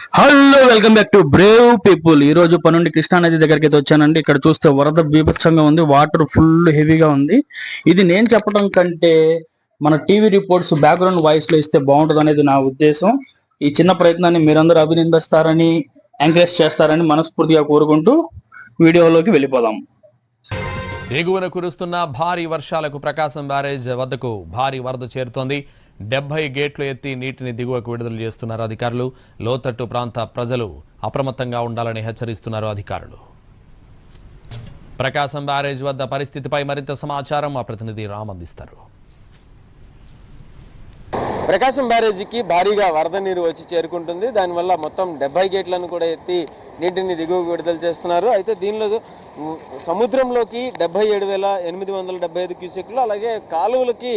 Hello welcome back to brave people ఈ రోజు పనుండి కృష్ణా నది దగ్గరికి అయితే వచ్చానండి. ఇక్కడ చూస్తే వరద బీభత్సంగా ఉంది వాటర్ ఫుల్ హెవీగా ఉంది. ఇది నేను చెప్పడం కంటే మన టీవీ రిపోర్ట్స్ బ్యాక్గ్రౌండ్ వాయిస్లో ఇస్తే బాగుంటుంది అనేది నా ఉద్దేశం. ఈ చిన్న ప్రయత్నాన్ని మీరందరూ అభినందిస్తారని ఎంకరేజ్ చేస్తారని మనస్ఫూర్తిగా కోరుకుంటూ వీడియోలోకి వెళ్ళిపోదాం. దిగువన కురుస్తున్న భారీ వర్షాలకు ప్రకాశం బ్యారేజ్ వద్దకు భారీ వరద చేరుతోంది. డెబ్బై గేట్లు ఎత్తి నీటిని దిగువకు విడుదల చేస్తున్నారు అధికారులు. లోతట్టు ప్రాంత ప్రజలు అప్రమత్తంగా ఉండాలని హెచ్చరిస్తున్నారు అధికారులు. ప్రకాశం బ్యారేజ్ వద్ద పరిస్థితిపై మరింత సమాచారం మా ప్రతినిధి రామ్ అందిస్తారు. ప్రకాశం బ్యారేజీకి భారీగా వరద నీరు వచ్చి చేరుకుంటుంది. దానివల్ల మొత్తం డెబ్బై గేట్లను కూడా ఎత్తి నీటిని దిగువకు విడుదల చేస్తున్నారు. అయితే దీనిలో సముద్రంలోకి డెబ్బై ఏడు వేల ఎనిమిది వందల డెబ్బై ఐదు క్యూసెక్లు అలాగే కాలువలకి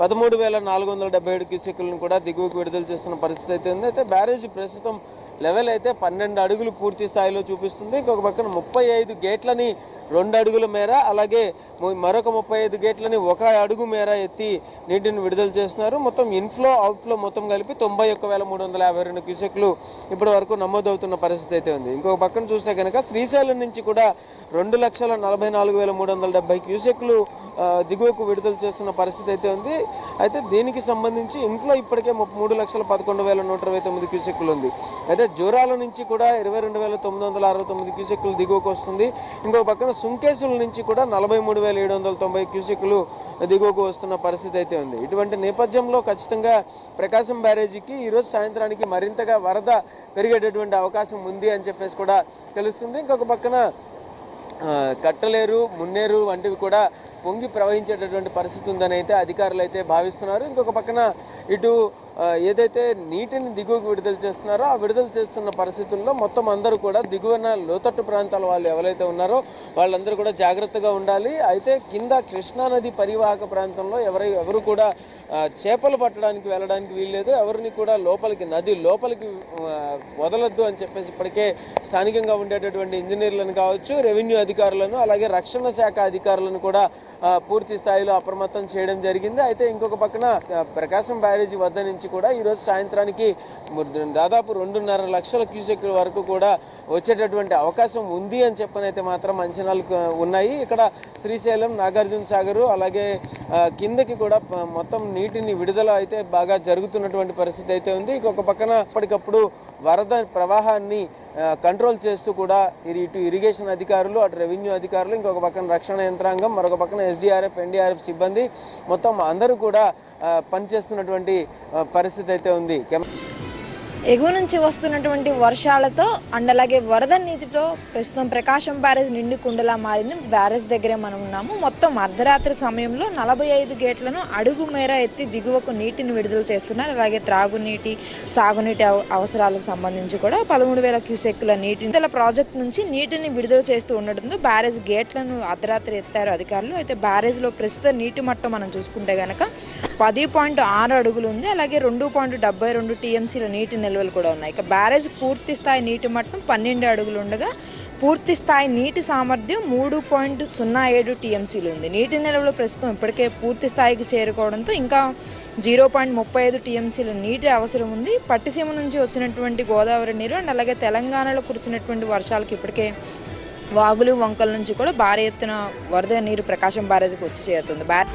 పదమూడు వేల నాలుగు వందల డెబ్బై ఏడు క్యూసెక్లను కూడా దిగువకు విడుదల చేస్తున్న పరిస్థితి అయితే ఉంది. అయితే బ్యారేజీ ప్రస్తుతం లెవెల్ అయితే పన్నెండు అడుగులు పూర్తి స్థాయిలో చూపిస్తుంది. ఇంకొక పక్కన ముప్పై ఐదు గేట్లని రెండు అడుగుల మేర అలాగే మరొక ముప్పై ఐదు గేట్లని ఒక అడుగు మేర ఎత్తి నీటిని విడుదల చేస్తున్నారు. మొత్తం ఇన్ఫ్లో అవుట్ఫ్లో మొత్తం కలిపి తొంభై ఒక్క వేల మూడు వందల యాభై రెండు క్యూసెక్లు ఇప్పటి వరకు నమోదవుతున్న పరిస్థితి అయితే ఉంది. ఇంకొక పక్కన చూస్తే కనుక శ్రీశైలం నుంచి కూడా రెండు లక్షల నలభై నాలుగు వేల మూడు వందల డెబ్బై క్యూసెక్లు దిగువకు విడుదల చేస్తున్న పరిస్థితి అయితే ఉంది. అయితే దీనికి సంబంధించి ఇంట్లో ఇప్పటికే మూడు లక్షల పదకొండు వేల నూట ఇరవై తొమ్మిది క్యూసెక్లు ఉంది. అయితే జూరాల నుంచి కూడా ఇరవై రెండు వేల తొమ్మిది వందల అరవై తొమ్మిది క్యూసెక్లు దిగువకు వస్తుంది. ఇంకో పక్కన సుంకేసుల నుంచి కూడా నలభై మూడు వేల ఏడు వందల తొంభై క్యూసెక్లు దిగువకు వస్తున్న పరిస్థితి అయితే ఉంది. ఇటువంటి నేపథ్యంలో ఖచ్చితంగా ప్రకాశం బ్యారేజీకి ఈరోజు సాయంత్రానికి మరింతగా వరద పెరిగేటటువంటి అవకాశం ఉంది అని చెప్పేసి కూడా తెలుస్తుంది. ఇంకొక పక్కన కట్టలేరు మున్నేరు వంటివి కూడా పొంగి ప్రవహించేటటువంటి పరిస్థితి ఉందని అయితే అధికారులు అయితే భావిస్తున్నారు. ఇంకొక పక్కన ఇటు ఏదైతే నీటిని దిగువకు విడుదల చేస్తున్నారో ఆ విడుదల చేస్తున్న పరిస్థితుల్లో మొత్తం అందరూ కూడా దిగువన లోతట్టు ప్రాంతాల వాళ్ళు ఎవరైతే ఉన్నారో వాళ్ళందరూ కూడా జాగ్రత్తగా ఉండాలి. అయితే కింద కృష్ణా నది పరివాహక ప్రాంతంలో ఎవరు ఎవరు కూడా చేపలు పట్టడానికి వెళ్ళడానికి వీల్లేదు. ఎవరిని కూడా లోపలికి నది లోపలికి వదలొద్దు అని చెప్పేసి ఇప్పటికే స్థానికంగా ఉండేటటువంటి ఇంజనీర్లను కావచ్చు రెవెన్యూ అధికారులను అలాగే రక్షణ శాఖ అధికారులను కూడా పూర్తి స్థాయిలో అప్రమత్తం చేయడం జరిగింది. అయితే ఇంకొక పక్కన ప్రకాశం బ్యారేజీ వద్ద నుంచి కూడా ఈరోజు సాయంత్రానికి దాదాపు రెండున్నర లక్షల క్యూసెక్ల వరకు కూడా వచ్చేటటువంటి అవకాశం ఉంది అని చెప్పనైతే మాత్రం అంచనాలు ఉన్నాయి. ఇక్కడ శ్రీశైలం నాగార్జున సాగర్ అలాగే కిందకి కూడా మొత్తం నీటిని విడుదల అయితే బాగా జరుగుతున్నటువంటి పరిస్థితి అయితే ఉంది. ఇంకొక పక్కన అప్పటికప్పుడు వరద ప్రవాహాన్ని కంట్రోల్ చేస్తూ కూడా ఇటు ఇరిగేషన్ అధికారులు అటు రెవెన్యూ అధికారులు ఇంకొక పక్కన రక్షణ యంత్రాంగం మరొక పక్కన ఎస్డిఆర్ఎఫ్ ఎన్డీఆర్ఎఫ్ సిబ్బంది మొత్తం అందరూ కూడా పనిచేస్తున్నటువంటి పరిస్థితి అయితే ఉంది. ఎగువ నుంచి వస్తున్నటువంటి వర్షాలతో అండ్ అలాగే వరద నీటితో ప్రస్తుతం ప్రకాశం బ్యారేజ్ నిండి కుండలా మారింది. బ్యారేజ్ దగ్గరే మనం ఉన్నాము. మొత్తం అర్ధరాత్రి సమయంలో నలభై ఐదు గేట్లను అడుగు మేర ఎత్తి దిగువకు నీటిని విడుదల చేస్తున్నారు. అలాగే త్రాగునీటి సాగునీటి అవ- అవసరాలకు సంబంధించి కూడా పదమూడు వేల క్యూసెక్కుల నీటిని విడుదల ప్రాజెక్ట్ నుంచి నీటిని విడుదల చేస్తూ ఉండడంతో బ్యారేజ్ గేట్లను అర్ధరాత్రి ఎత్తారు అధికారులు. అయితే బ్యారేజ్లో ప్రస్తుత నీటి మట్టం మనం చూసుకుంటే గనక పది పాయింట్ ఆరు అడుగులు ఉంది. అలాగే రెండు పాయింట్ డెబ్బై రెండు టీఎంసీల నీటిని నిల్వలు కూడా ఉన్నాయి. ఇక బ్యారేజ్ పూర్తి స్థాయి నీటి మట్టం పన్నెండు అడుగులు ఉండగా పూర్తి స్థాయి నీటి సామర్థ్యం మూడు పాయింట్ సున్నా ఏడు టీఎంసీలు ఉంది. నీటి నిల్వలు ప్రస్తుతం ఇప్పటికే పూర్తి స్థాయికి చేరుకోవడంతో ఇంకా జీరో పాయింట్ ముప్పై ఐదు టీఎంసీల నీటి అవసరం ఉంది. పట్టిసీమ నుంచి వచ్చినటువంటి గోదావరి నీరు అండ్ అలాగే తెలంగాణలో కురిసినటువంటి వర్షాలకు ఇప్పటికే వాగులు వంకల నుంచి కూడా భారీ ఎత్తున వరద నీరు ప్రకాశం బ్యారేజ్కి వచ్చి చేరుతుంది. బ్యారే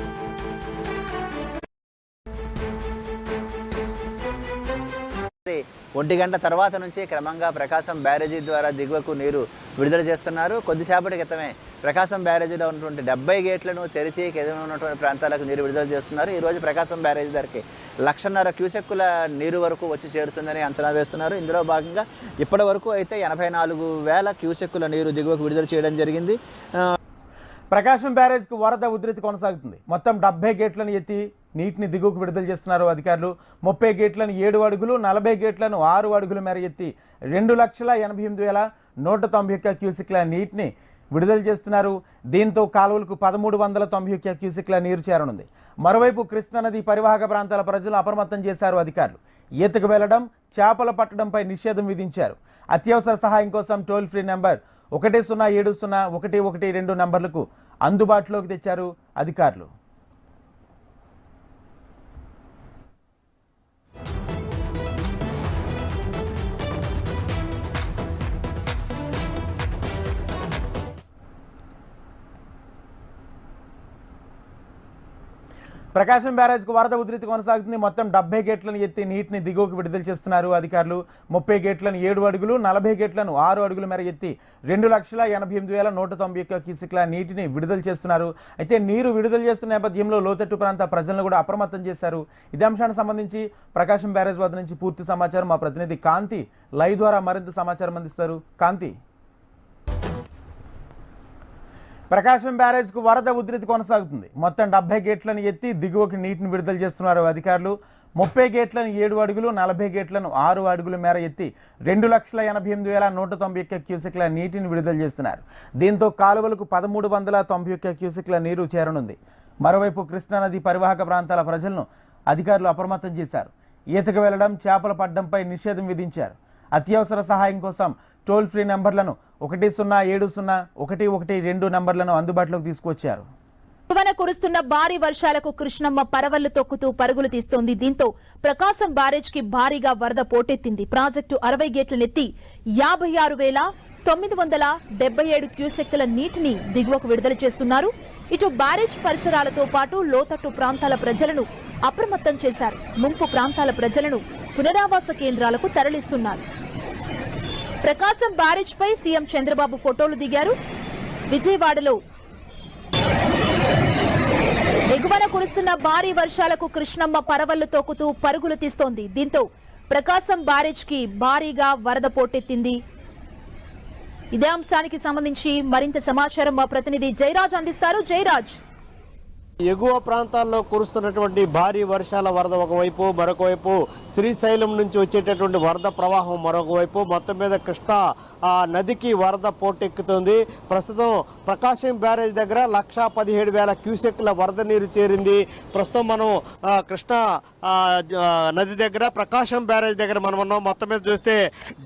ఒంటి గంట తర్వాత నుంచి క్రమంగా ప్రకాశం బ్యారేజీ ద్వారా దిగువకు నీరు విడుదల చేస్తున్నారు. కొద్దిసేపటి క్రితమే ప్రకాశం బ్యారేజీలో ఉన్నటువంటి డెబ్బై గేట్లను తెరిచి కింద ఉన్నటువంటి ప్రాంతాలకు నీరు విడుదల చేస్తున్నారు. ఈరోజు ప్రకాశం బ్యారేజీ ధరకి లక్షన్నర క్యూసెక్కుల నీరు వరకు వచ్చి చేరుతుందని అంచనా వేస్తున్నారు. ఇందులో భాగంగా ఇప్పటి వరకు అయితే ఎనభై నాలుగు వేల క్యూసెక్కుల నీరు దిగువకు విడుదల చేయడం జరిగింది. ప్రకాశం బ్యారేజ్కు వరద ఉధృతి కొనసాగుతుంది. మొత్తం డెబ్బై గేట్లను ఎత్తి నీటిని దిగువకు విడుదల చేస్తున్నారు అధికారులు. ముప్పై గేట్లను ఏడు అడుగులు నలభై గేట్లను ఆరు అడుగుల మేర ఎత్తి రెండు లక్షల ఎనభై ఎనిమిది వేల నూట తొంభై ఒక్క క్యూసిక్ల నీటిని విడుదల చేస్తున్నారు. దీంతో కాలువలకు పదమూడు వందల తొంభై ఒక్క క్యూసిక్ల నీరు చేరనుంది. మరోవైపు కృష్ణానది పరివాహక ప్రాంతాల ప్రజలు అప్రమత్తం చేశారు అధికారులు. ఈతకు వెళ్ళడం చేపలు పట్టడంపై నిషేధం విధించారు. అత్యవసర సహాయం కోసం టోల్ ఫ్రీ నెంబర్ ఒకటి సున్నా ఏడు సున్నా ఒకటి ఒకటి రెండు నంబర్లకు అందుబాటులోకి తెచ్చారు అధికారులు. ప్రకాశం బ్యారేజ్కు వరద ఉధృతి కొనసాగుతుంది. మొత్తం డెబ్బై గేట్లను ఎత్తి నీటిని దిగువకు విడుదల చేస్తున్నారు అధికారులు. ముప్పై గేట్లను ఏడు అడుగులు నలభై గేట్లను ఆరు అడుగుల మేర ఎత్తి రెండు లక్షల ఎనభై ఎనిమిది వేల నూట తొంభై ఒక్క క్యూసిక్ల నీటిని విడుదల చేస్తున్నారు. అయితే నీరు విడుదల చేస్తున్న నేపథ్యంలో లోతట్టు ప్రాంత ప్రజలను కూడా అప్రమత్తం చేశారు. ఇదే అంశానికి సంబంధించి ప్రకాశం బ్యారేజ్ వద్ద నుంచి పూర్తి సమాచారం మా ప్రతినిధి కాంతి లైవ్ ద్వారా మరింత సమాచారం అందిస్తారు. కాంతి. ప్రకాశం బ్యారేజ్కు వరద ఉధృతి కొనసాగుతుంది. మొత్తం డెబ్బై గేట్లను ఎత్తి దిగువకి నీటిని విడుదల చేస్తున్నారు అధికారులు. ముప్పై గేట్లను ఏడు అడుగులు నలభై గేట్లను ఆరు అడుగుల మేర ఎత్తి రెండు లక్షల ఎనభై ఎనిమిది వేల నూట తొంభై ఒక్క క్యూసెక్ల నీటిని విడుదల చేస్తున్నారు. దీంతో కాలువలకు పదమూడు వందల తొంభై ఒక్క క్యూసెక్ల నీరు చేరనుంది. మరోవైపు కృష్ణానది పరివాహక ప్రాంతాల ప్రజలను అధికారులు అప్రమత్తం చేశారు. ఈతకు వెళ్ళడం చేపలు పడ్డంపై నిషేధం విధించారు. అత్యవసర సహాయం కోసం టోల్ ఫ్రీ నెంబర్లను ఒకటి సున్నా ఏడు సున్నా ఒకటి ఒకటి రెండు నెంబర్లను అందుబాటులోకి తీసుకొచ్చారు తువన కురుస్తున్న భారీ వర్షాలకు కృష్ణమ్మ పరవళ్ళు తొక్కుతూ పరుగులు తీస్తోంది. దీంతో ప్రకాశం బ్యారేజ్కి భారీగా వరద పోటెత్తింది. ప్రాజెక్టు అరవై గేట్లనెత్తి యాభై ఆరు వేల తొమ్మిది వందల డెబ్బై ఏడు క్యూసెక్కుల నీటిని దిగువకు విడుదల చేస్తున్నారు. ఇటు బ్యారేజ్ పరిసరాలతో పాటు లోతట్టు ప్రాంతాల ప్రజలను అప్రమత్తం చేశారు. ముంపు ప్రాంతాల ప్రజలను పునరావాస కేంద్రాలకు తరలిస్తున్నారు. ప్రకాశం బ్యారేజ్ పై సీఎం చంద్రబాబు ఫోటోలు దిగారు. విజయవాడలో ఎగువన కురుస్తున్న భారీ వర్షాలకు కృష్ణమ్మ పరవళ్ళు తోకుతూ పరుగులు తీస్తోంది. దీంతో ప్రకాశం బ్యారేజ్కి భారీగా వరద పోటెత్తింది. ఇదే అంశానికి సంబంధించి మరింత సమాచారం మా ప్రతినిధి జయరాజ్ అందిస్తారు. జయరాజ్. ఎగువ ప్రాంతాల్లో కురుస్తున్నటువంటి భారీ వర్షాల వరద ఒకవైపు మరొక వైపు శ్రీశైలం నుంచి వచ్చేటటువంటి వరద ప్రవాహం మరొక వైపు. మొత్తం మీద కృష్ణా ఆ, నదికి వరద పోటెక్కుతుంది. ప్రస్తుతం ప్రకాశం బ్యారేజ్ దగ్గర లక్షా పదిహేడు వేల క్యూసెక్ల వరద నీరు చేరింది. ప్రస్తుతం మనం కృష్ణా నది దగ్గర ప్రకాశం బ్యారేజ్ దగ్గర మనం ఉన్నాం. మొత్తం మీద చూస్తే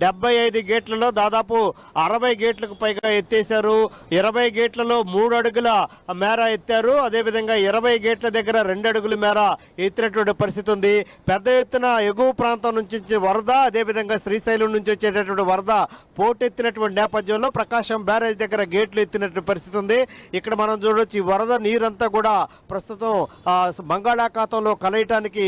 డెబ్బై ఐదు గేట్లలో దాదాపు అరవై గేట్లకు పైగా ఎత్తేశారు. ఇరవై గేట్లలో మూడు అడుగుల మేర ఎత్తారు. అదేవిధంగా ఇరవై గేట్ల దగ్గర రెండు అడుగుల మేర ఎత్తినటువంటి పరిస్థితి ఉంది. పెద్ద ఎత్తున ఎగువ ప్రాంతం నుంచి వరద అదేవిధంగా శ్రీశైలం నుంచి వచ్చేటటువంటి వరద పోటెత్తినటువంటి నేపథ్యంలో ప్రకాశం బ్యారేజ్ దగ్గర గేట్లు ఎత్తినటువంటి పరిస్థితి ఉంది. ఇక్కడ మనం చూడొచ్చు ఈ వరద నీరంతా కూడా ప్రస్తుతం బంగాళాఖాతంలో కలయటానికి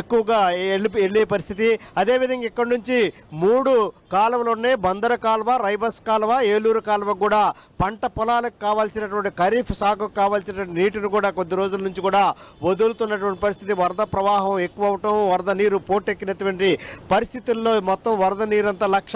ఎక్కువగా వెళ్ళి వెళ్ళే పరిస్థితి. అదేవిధంగా ఇక్కడ నుంచి మూడు కాలువలు ఉన్నాయి. బందర కాలువ రైబస్ కాలువ ఏలూరు కాలువ కూడా పంట పొలాలకు కావాల్సినటువంటి ఖరీఫ్ సాగుకు కావాల్సినటువంటి నీటిని కూడా కొద్ది రోజుల నుంచి కూడా వదులుతున్నటువంటి పరిస్థితి. వరద ప్రవాహం ఎక్కువ అవటం వరద నీరు పోటెక్కినటువంటి పరిస్థితుల్లో మొత్తం వరద నీరంతా లక్ష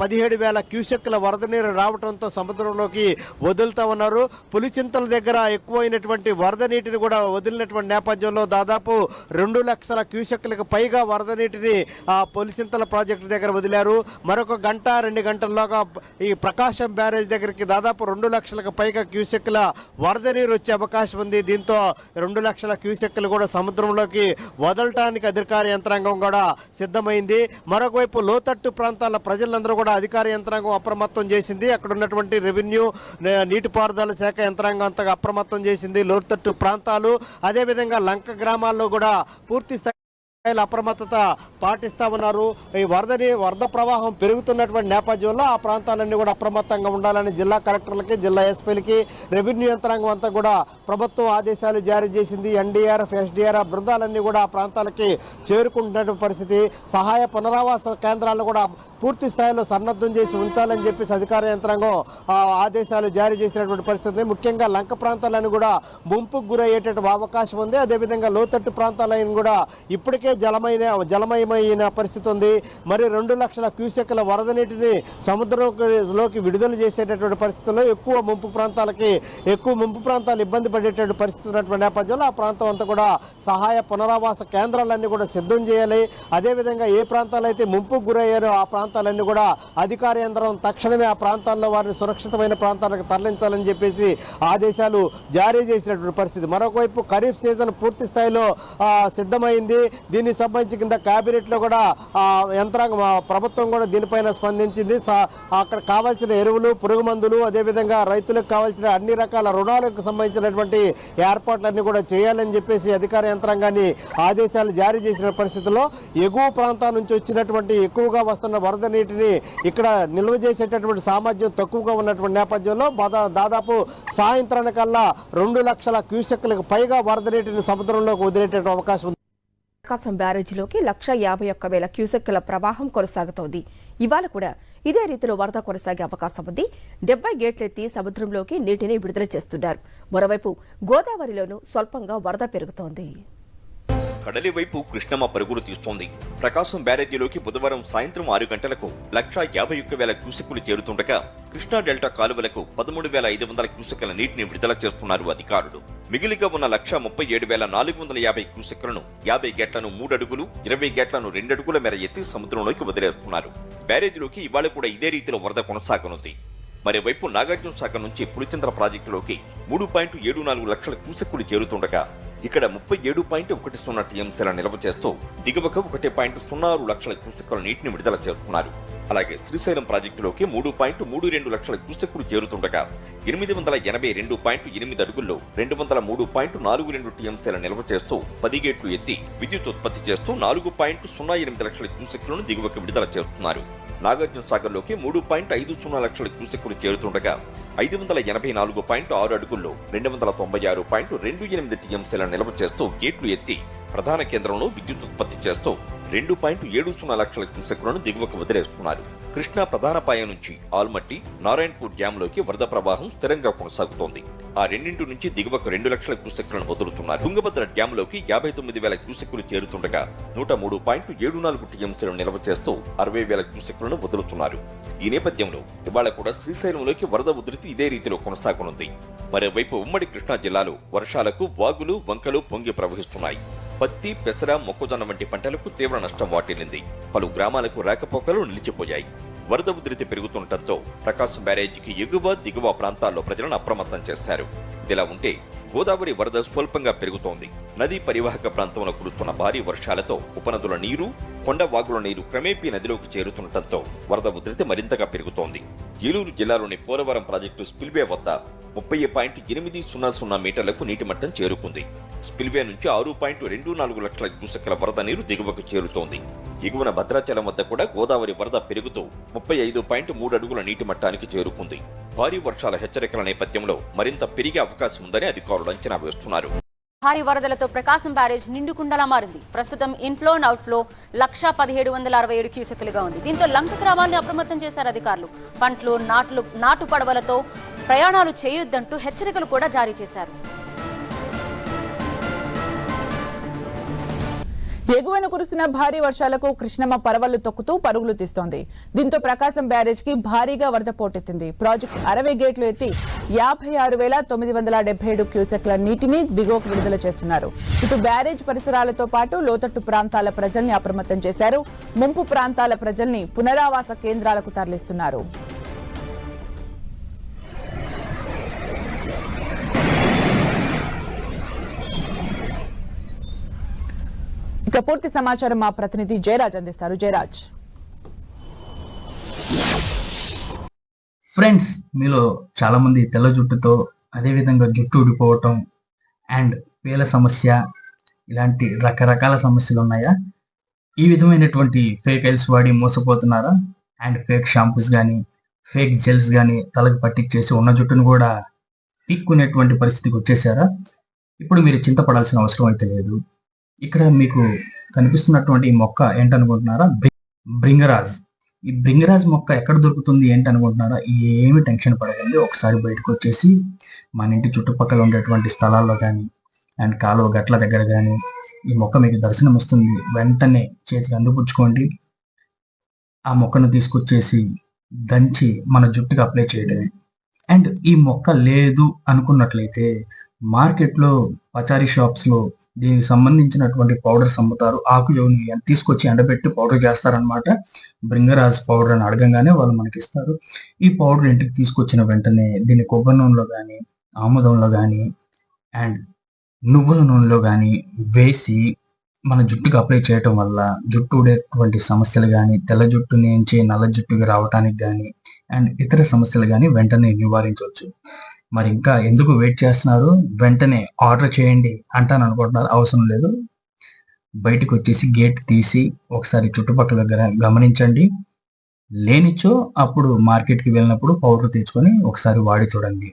పదిహేడు వేల క్యూసెక్ల వరద నీరు రావడంతో సముద్రంలోకి వదులుతా ఉన్నారు. పులిచింతల దగ్గర ఎక్కువైనటువంటి వరద నీటిని కూడా వదిలినటువంటి నేపథ్యంలో దాదాపు రెండు లక్షల క్యూసెక్లకు పైగా వరద నీటిని ఆ పులిచింతల ప్రాజెక్టు దగ్గర వదిలారు. మరొక గంట రెండు గంటల్లోగా ఈ ప్రకాశం బ్యారేజ్ దగ్గరికి దాదాపు రెండు లక్షలకు పైగా క్యూసెక్ల వరద నీరు వచ్చే అవకాశం ఉంది. దీంతో రెండు లక్షల క్యూసెక్లు కూడా సముద్రంలోకి వదలటానికి అధికార యంత్రాంగం కూడా సిద్ధమైంది. మరొకవైపు లోతట్టు ప్రాంతాల ప్రజలందరూ కూడా అధికార యంత్రాంగం అప్రమత్తం చేసింది. అక్కడ ఉన్నటువంటి రెవెన్యూ నీటిపారుదల శాఖ యంత్రాంగం అంతగా అప్రమత్తం చేసింది. లోతట్టు ప్రాంతాలు అదేవిధంగా లంక గ్రామాల్లో కూడా పూర్తి స్థాయి స్థాయిలో అప్రమత్తత పాటిస్తా ఉన్నారు. ఈ వరదని వరద ప్రవాహం పెరుగుతున్నటువంటి నేపథ్యంలో ఆ ప్రాంతాలన్నీ కూడా అప్రమత్తంగా ఉండాలని జిల్లా కలెక్టర్లకి జిల్లా ఎస్పీలకి రెవెన్యూ యంత్రాంగం అంతా కూడా ప్రభుత్వం ఆదేశాలు జారీ చేసింది. ఎన్డీఆర్ఎఫ్ ఎస్డీఆర్ఎఫ్ బృందాలన్నీ కూడా ఆ ప్రాంతాలకి చేరుకుంటున్నటువంటి పరిస్థితి. సహాయ పునరావాస కేంద్రాలను కూడా పూర్తి స్థాయిలో సన్నద్ధం చేసి ఉంచాలని చెప్పేసి అధికార యంత్రాంగం ఆదేశాలు జారీ చేసినటువంటి పరిస్థితి. ముఖ్యంగా లంక ప్రాంతాలను కూడా ముంపుకు గురయ్యేటటువంటి అవకాశం ఉంది. అదేవిధంగా లోతట్టు ప్రాంతాలను కూడా ఇప్పటికే జలమైన జలమయమైన పరిస్థితి ఉంది. మరి రెండు లక్షల క్యూసెక్ల వరద నీటిని సముద్రంలోకి విడుదల చేసేటటువంటి పరిస్థితుల్లో ఎక్కువ ముంపు ప్రాంతాలకి ఎక్కువ ముంపు ప్రాంతాలు ఇబ్బంది పడేటటువంటి పరిస్థితి ఉన్నటువంటి నేపథ్యంలో ఆ ప్రాంతం అంతా కూడా సహాయ పునరావాస కేంద్రాలన్నీ కూడా సిద్ధం చేయాలి. అదేవిధంగా ఏ ప్రాంతాలు అయితే ముంపుకు గురయ్యారో ఆ ప్రాంతాలన్నీ కూడా అధికార యంత్రం తక్షణమే ఆ ప్రాంతాల్లో వారిని సురక్షితమైన ప్రాంతాలకు తరలించాలని చెప్పేసి ఆదేశాలు జారీ చేసినటువంటి పరిస్థితి. మరొకవైపు ఖరీఫ్ సీజన్ పూర్తి స్థాయిలో సిద్ధమైంది. దీనికి సంబంధించి కింద క్యాబినెట్లో కూడా యంత్రాంగం ప్రభుత్వం కూడా దీనిపైన స్పందించింది. సా- అక్కడ కావాల్సిన ఎరువులు పురుగు మందులు అదేవిధంగా రైతులకు కావాల్సిన అన్ని రకాల రుణాలకు సంబంధించినటువంటి ఏర్పాట్లన్నీ కూడా చేయాలని చెప్పేసి అధికార యంత్రాంగాన్ని ఆదేశాలు జారీ చేసిన పరిస్థితుల్లో ఎగువ ప్రాంతాల నుంచి వచ్చినటువంటి ఎక్కువగా వస్తున్న వరద నీటిని ఇక్కడ నిల్వ చేసేటటువంటి సామర్థ్యం తక్కువగా ఉన్నటువంటి నేపథ్యంలో దాదాపు సాయంత్రానికల్లా రెండు లక్షల క్యూసెక్లకు పైగా వరద నీటిని సముద్రంలోకి వదిలేటటువంటి అవకాశం ఉంది. ప్రకాశం బ్యారేజీలోకి లక్ష యాభై ఒక్క వేల క్యూసెక్కుల ప్రవాహం కొనసాగుతోంది. ఇవాళ కూడా ఇదే రీతిలో వరద కొనసాగే అవకాశం ఉంది. డెబ్బై గేట్లెత్తి సముద్రంలోకి నీటిని విడుదల చేస్తున్నారు. మరోవైపు గోదావరిలోనూ స్వల్పంగా వరద పెరుగుతోంది. కడలి వైపు కృష్ణమ్మ పరుగులు తీస్తోంది. ప్రకాశం బ్యారేజీలోకి బుధవారం సాయంత్రం ఆరు గంటలకు లక్షా యాభై ఒక్క వేల క్యూసెక్కులు చేరుతుండగా కృష్ణా డెల్టా కాలువలకు పదమూడు వేల ఐదు వందల క్యూసెక్కుల నీటిని విడుదల చేస్తున్నారు అధికారులు. మిగిలిగా ఉన్న లక్ష ముప్పై ఏడు వేల నాలుగు వందల యాభై క్యూసెక్కులను యాభై గేట్లను మూడు అడుగులు ఇరవై గేట్లను రెండు అడుగుల మేర ఎత్తి సముద్రంలోకి వదిలేస్తున్నారు. బ్యారేజీలోకి ఇవాళ కూడా ఇదే రీతిలో వరద కొనసాగనుంది. మరోవైపు నాగార్జున సాగర్ నుంచి పులిచంద్ర ప్రాజెక్టులోకి మూడు పాయింట్ ఏడు నాలుగు లక్షల క్యూసెక్కులు చేరుతుండగా ఇక్కడ ముప్పై ఏడు పాయింట్ ఒకటి సున్నా టీఎంసీల నిల్వ చేస్తూ దిగువకు ఒకటి పాయింట్ సున్నా ఆరు లక్షల క్యూసెక్కుల నీటిని విడుదల చేస్తున్నారు. అలాగే శ్రీశైలం ప్రాజెక్టులోకి మూడు పాయింట్ మూడు రెండు లక్షల క్యూసెక్కులు చేరుతుండగా ఎనిమిది వందల ఎనభై రెండు పాయింట్ ఎనిమిది అడుగుల్లో రెండు వందల మూడు పాయింట్ నాలుగు రెండు టీఎంసీల నిల్వ చేస్తూ పది గేట్లు ఎత్తి విద్యుత్ ఉత్పత్తి చేస్తూ నాలుగు పాయింట్ సున్నా ఎనిమిది లక్షల క్యూసెక్కులను దిగువకు విడుదల చేస్తున్నారు. నాగార్జున సాగర్లోకి మూడు పాయింట్ ఐదు సున్నా లక్షల క్యూసెక్కులు చేరుతుండగా ఐదు వందల ఎనభై నాలుగు పాయింట్ ఆరు అడుగుల్లో రెండు వందల తొంభై ఆరు పాయింట్ రెండు ఎనిమిది టీఎంసీల నిల్వ చేస్తూ గేట్లు ఎత్తి ప్రధాన కేంద్రంలో విద్యుత్ ఉత్పత్తి చేస్తూ రెండు పాయింట్ ఏడు సున్నా లక్షల క్యూసెక్లను దిగువకు వదిలేస్తున్నారు. కృష్ణా ప్రధాన పాయ నుంచి ఆల్మట్టి నారాయణపూర్ డ్యాంలోకి వరద ప్రవాహం స్థిరంగా కొనసాగుతోంది. ఆ రెండింటి నుంచి దిగువకు రెండు లక్షల క్యూసెక్లను వదులుతున్నారు. తుంగభద్ర డ్యాంలోకి యాభై తొమ్మిది వేల క్యూసెక్లు చేరుతుండగా నూట మూడు పాయింట్ ఏడు నాలుగు టీఎంసీలను నిల్వ చేస్తూ అరవై వేల క్యూసెక్లను వదులుతున్నారు. ఈ నేపథ్యంలో ఇవాళ కూడా శ్రీశైలంలోకి వరద ఉధృతి ఇదే రీతిలో కొనసాగనుంది. మరోవైపు ఉమ్మడి కృష్ణా జిల్లాలో వర్షాలకు వాగులు వంకలు పొంగి ప్రవహిస్తున్నాయి. పత్తి పెసర మొక్కజొన్న వంటి పంటలకు తీవ్ర నష్టం వాటిల్లింది. పలు గ్రామాలకు రాకపోకలు నిలిచిపోయాయి. వరద ఉధృతి పెరుగుతుండటంతో ప్రకాశం బ్యారేజీకి ఎగువ దిగువ ప్రాంతాల్లో ప్రజలను అప్రమత్తం చేశారు. ఇదిలా ఉంటే గోదావరి వరద స్వల్పంగా పెరుగుతోంది. నదీ పరివాహక ప్రాంతంలో కురుస్తున్న భారీ వర్షాలతో ఉపనదుల నీరు కొండ వాగుల నీరు క్రమేపీ నదిలోకి చేరుతుండటంతో వరద ఉధృతి మరింతగా పెరుగుతోంది. ఏలూరు జిల్లాలోని పోలవరం ప్రాజెక్టు స్పిల్వే వద్ద ముప్పై పాయింట్ ఎనిమిది సున్నా సున్నా మీటర్లకు నీటి మట్టం చేరుకుంది. స్పిల్వే నుంచి ఆరు పాయింట్ రెండు నాలుగు లక్షల క్యూసెక్కుల వరద నీరు దిగువకు చేరుతోంది. ఎగువన భద్రాచలం వద్ద కూడా గోదావరి వరద పెరుగుతూ ముప్పై ఐదు పాయింట్ మూడు అడుగుల నీటి మట్టానికి చేరుకుంది. భారీ వర్షాల హెచ్చరికల నేపథ్యంలో మరింత పెరిగే అవకాశం ఉందని అధికారులు అంచనా వేస్తున్నారు. భారీ వరదలతో ప్రకాశం బ్యారేజ్ నిండుకుండలా మారింది. ప్రస్తుతం ఇన్ఫ్లో అండ్ అవుట్ఫ్లో లక్ష పదిహేడు వందల అరవై ఏడు క్యూసెక్లుగా ఉంది. దీంతో లంక గ్రామాన్ని అప్రమత్తం చేశారు అధికారులు. పంట్లు నాట్లు నాటు పడవలతో ప్రయాణాలు చేయొద్దంటూ హెచ్చరికలు కూడా జారీ చేశారు. ఎగువన కురుస్తున్న భారీ వర్షాలకు కృష్ణమ్మ పరవళ్ళు తొక్కుతూ పరుగులు తీస్తోంది. దీంతో ప్రకాశం బ్యారేజ్కి భారీగా వరద పోటెత్తింది. ప్రాజెక్ట్ అరవై గేట్లు ఎత్తి యాభై ఆరు వేల తొమ్మిది వందల డెబ్బై ఏడు క్యూసెక్ల నీటిని దిగువకు విడుదల చేస్తున్నారు. ఇటు బ్యారేజ్ పరిసరాలతో పాటు లోతట్టు ప్రాంతాల ప్రజల్ని అప్రమత్తం చేశారు. ముంపు ప్రాంతాల ప్రజల్ని పునరావాస కేంద్రాలకు తరలిస్తున్నారు. ఇక పూర్తి సమాచారం మా ప్రతినిధి జయరాజ్ అందిస్తారు. జయరాజ్. ఫ్రెండ్స్ మీలో చాలా మంది తెల్ల జుట్టుతో అదే విధంగా జుట్టు ఊడిపోవటం అండ్ పేల సమస్య ఇలాంటి రకరకాల సమస్యలు ఉన్నాయా? ఈ విధమైనటువంటి ఫేక్ ఆయిల్స్ వాడి మోసపోతున్నారా? అండ్ ఫేక్ షాంపూస్ కానీ ఫేక్ జెల్స్ కానీ తలకు పట్టించేసి ఉన్న జుట్టును కూడా పీక్కునేటువంటి పరిస్థితికి వచ్చేసారా? ఇప్పుడు మీరు చింతపడాల్సిన అవసరం అయితే లేదు. ఇక్కడ మీకు కనిపిస్తున్నటువంటి మొక్క ఏంటనుకుంటున్నారా? బ్రింగరాజ్. ఈ బ్రింగరాజ్ మొక్క ఎక్కడ దొరుకుతుంది ఏంటి అనుకుంటున్నారా ఏమి టెన్షన్ పడకండి. ఒకసారి బయటకు వచ్చేసి మన ఇంటి చుట్టుపక్కల ఉండేటువంటి స్థలాల్లో కానీ అండ్ కాలువ గట్ల దగ్గర కానీ ఈ మొక్క మీకు దర్శనం ఇస్తుంది. వెంటనే చేతికి అందుపుచ్చుకోండి. ఆ మొక్కను తీసుకొచ్చేసి దంచి మన జుట్టుకి అప్లై చేయడమే. అండ్ ఈ మొక్క లేదు అనుకున్నట్లయితే మార్కెట్లో పచారీ షాప్స్లో దీనికి సంబంధించినటువంటి పౌడర్స్ అమ్ముతారు. ఆకు యోని తీసుకొచ్చి ఎండబెట్టి పౌడర్ చేస్తారనమాట బ్రింగరాజ్ పౌడర్ అని అడగంగానే వాళ్ళు మనకి ఇస్తారు ఈ పౌడర్ ఇంటికి తీసుకొచ్చిన వెంటనే దీన్ని కొబ్బరి నూనెలో కానీ ఆముదంలో కానీ అండ్ నువ్వుల నూనెలో కానీ వేసి మన జుట్టుకు అప్లై చేయటం వల్ల జుట్టు ఉండేటువంటి సమస్యలు కానీ తెల్ల జుట్టు నుంచి నల్ల జుట్టుకి రావటానికి కానీ అండ్ ఇతర సమస్యలు కానీ వెంటనే నివారించవచ్చు. మరి ఇంకా ఎందుకు వెయిట్ చేస్తున్నారు? వెంటనే ఆర్డర్ చేయండి అంటాను అనుకుంటున్నారు. అవసరం లేదు. బయటకు వచ్చేసి గేట్ తీసి ఒకసారి చుట్టుపక్కల దగ్గర గమనించండి. లేనిచో అప్పుడు మార్కెట్కి వెళ్ళినప్పుడు పౌడర్ తెచ్చుకొని ఒకసారి వాడి చూడండి.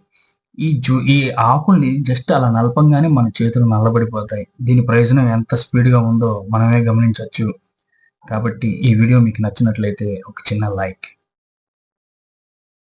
ఈ జూ ఈ ఆకుల్ని జస్ట్ అలా నలపంగానే మన చేతులు నల్లబడిపోతాయి. దీని ప్రయోజనం ఎంత స్పీడ్గా ఉందో మనమే గమనించవచ్చు కాబట్టి ఈ వీడియో మీకు నచ్చినట్లయితే ఒక చిన్న లైక్.